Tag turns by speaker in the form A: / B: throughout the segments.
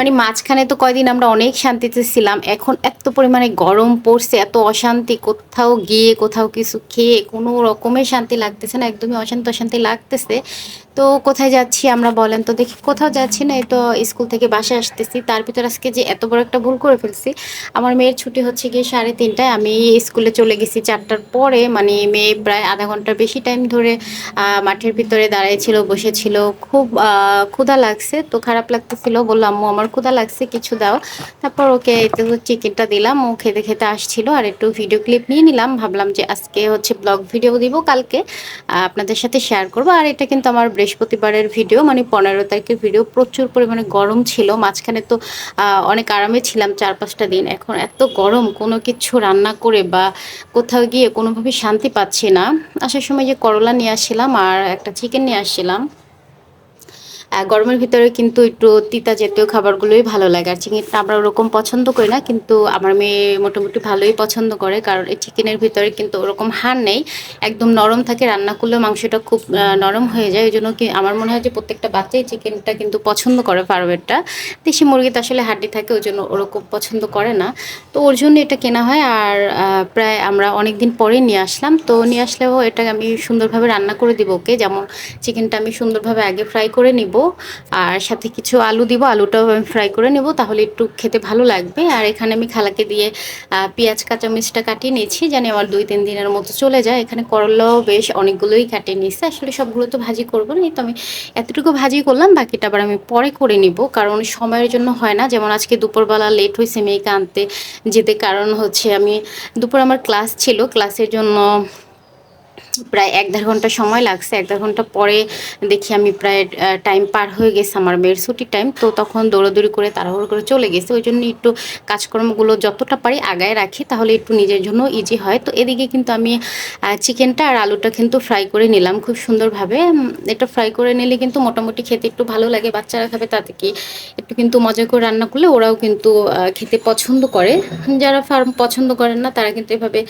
A: মানে মাঝখানে তো কয়দিন আমরা অনেক শান্তিতে ছিলাম, এখন এত পরিমাণে গরম পড়ছে, এত অশান্তি, কোথাও গিয়ে কোথাও কিছু খেয়ে কোনো রকমের শান্তি লাগতেছে না, একদমই অশান্তি অশান্তি লাগতেছে। তো কোথায় যাচ্ছি আমরা বলেন? তো দেখি কোথাও যাচ্ছি না, এই তো স্কুল থেকে বাসে আসতেছি। তার ভিতর আজকে যে এত বড় একটা ভুল করে ফেলছি। আমার মেয়ের ছুটি হচ্ছে গিয়ে সাড়ে তিনটায়। আমি স্কুলে চলে গেছি চারটার পরে। মানে মেয়ে প্রায় আধা ঘণ্টার বেশি টাইম ধরে মাঠের ভিতরে দাঁড়িয়েছিল বসেছিল। খুব ক্ষুধা লাগছে, তো খারাপ লাগতেছিল। বললাম আম্মু, আমার ক্ষুধা লাগছে, কিছু দাও। তারপর ওকে একটু চিকেনটা দিলাম। ও খেতে খেতে আসছিল আর একটু ভিডিও ক্লিপ নিয়ে নিলাম। ভাবলাম যে আজকে হচ্ছে ব্লগ ভিডিও দিব কালকে। আপনাদের সাথে শেয়ার করব। আর এটা কিন্তু আমার বৃহস্পতিবারের ভিডিও মানে পনেরো তারিখের ভিডিও, প্রচুর পরিমাণে গরম ছিল। মাঝখানে তো অনেক আরামে ছিলাম চার পাঁচটা দিন। এখন এত গরম, কোনো কিছু রান্না করে বা কোথাও গিয়ে কোনোভাবে শান্তি পাচ্ছি না। আসার সময় যে করলা নিয়ে আসছিলাম আর একটা চিকেন নিয়ে আসছিলাম। গরমের ভিতরে কিন্তু একটু তিতা জাতীয় খাবারগুলোই ভালো লাগে। আর চিকেনটা আমরা ওরকম পছন্দ করি না, কিন্তু আমার মেয়ে মোটামুটি ভালোই পছন্দ করে, কারণ এই চিকেনের ভিতরে কিন্তু ওরকম হার নেই, একদম নরম থাকে, রান্না করলে মাংসটা খুব নরম হয়ে যায়। ওই জন্য কি আমার মনে হয় যে প্রত্যেকটা বাচ্চাই চিকেনটা কিন্তু পছন্দ করে পারবেটটা দেশি মুরগিতে আসলে হাড্ডি থাকে, ওই জন্য ওরকম পছন্দ করে না। তো ওর জন্য এটা কেনা হয়, আর প্রায় আমরা অনেক দিন পরে নিয়ে আসলাম। তো নিয়ে আসলেও এটা আমি সুন্দরভাবে রান্না করে দিব ওকে, যেমন চিকেনটা আমি সুন্দরভাবে আগে ফ্রাই করে নিব। আর সাথে কিছু আলু দিব, আলুটাও আমি ফ্রাই করে নেব, তাহলে একটু খেতে ভালো লাগবে। আর এখানে আমি খালাকে দিয়ে পেঁয়াজ, কাঁচামরিচটা কাটিয়ে নিয়েছি, জানি আমার দুই, তিন দিনের মতো চলে যায়। এখানে করলাও বেশ অনেকগুলোই কাটিয়ে নিয়েছে। আসলে সবগুলো তো ভাজি করব না তো আমি এতটুকু ভাজি করলাম, বাকিটা আবার আমি পরে করে নিব, কারণ সময়ের জন্য হয় না। যেমন আজকে দুপুরবেলা লেট হয়েছে মেয়েকে আনতে, যেতে কারণ হচ্ছে আমি, দুপুর আমার ক্লাস ছিল ক্লাসের জন্য প্রায় এক দেড় ঘণ্টা সময় লাগছে। এক দেড় ঘণ্টা পরে দেখি আমি প্রায় টাইম পার হয়ে গেছে আমার মেয়ের ছুটির টাইম তো তখন দৌড়াদৌড়ি করে তাড়াহুড়ো করে চলে গেছে। ওই জন্য একটু কাজকর্মগুলো যতটা পারি আগায় রাখি, তাহলে একটু নিজের জন্য ইজি হয়। তো এদিকে কিন্তু আমি চিকেনটা আর আলুটা কিন্তু ফ্রাই করে নিলাম খুব সুন্দরভাবে। এটা ফ্রাই করে নিলে কিন্তু মোটামুটি খেতে একটু ভালো লাগে। বাচ্চারা খাবে তাতে কি একটু কিন্তু মজা করে রান্না করলে ওরাও কিন্তু খেতে পছন্দ করে। যারা ফার্ম পছন্দ করেন না, তারা কিন্তু এভাবে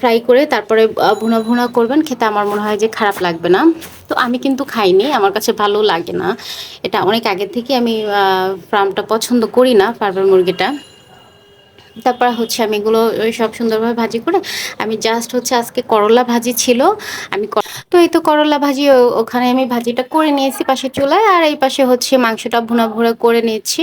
A: ফ্রাই করে তারপরে ভুনা ভুনা করবেন খেতে আমার মনে হয় যে খারাপ লাগবে না। তো আমি কিন্তু খাইনি, আমার কাছে ভালো লাগে না। এটা অনেক আগে থেকে আমি ফার্মটা পছন্দ করি না, ফার্মের মুরগিটা। তারপর হচ্ছে আমি এগুলো, ওই সব সুন্দরভাবে ভাজি করে, আমি জাস্ট হচ্ছে আজকে করলা ভাজি ছিল। আমি তো এই তো করলা ভাজি ওখানে আমি ভাজিটা করে নিয়েছি পাশে চুলায়, আর এই পাশে হচ্ছে মাংসটা ভুনা ভুনা করে নিয়েছি।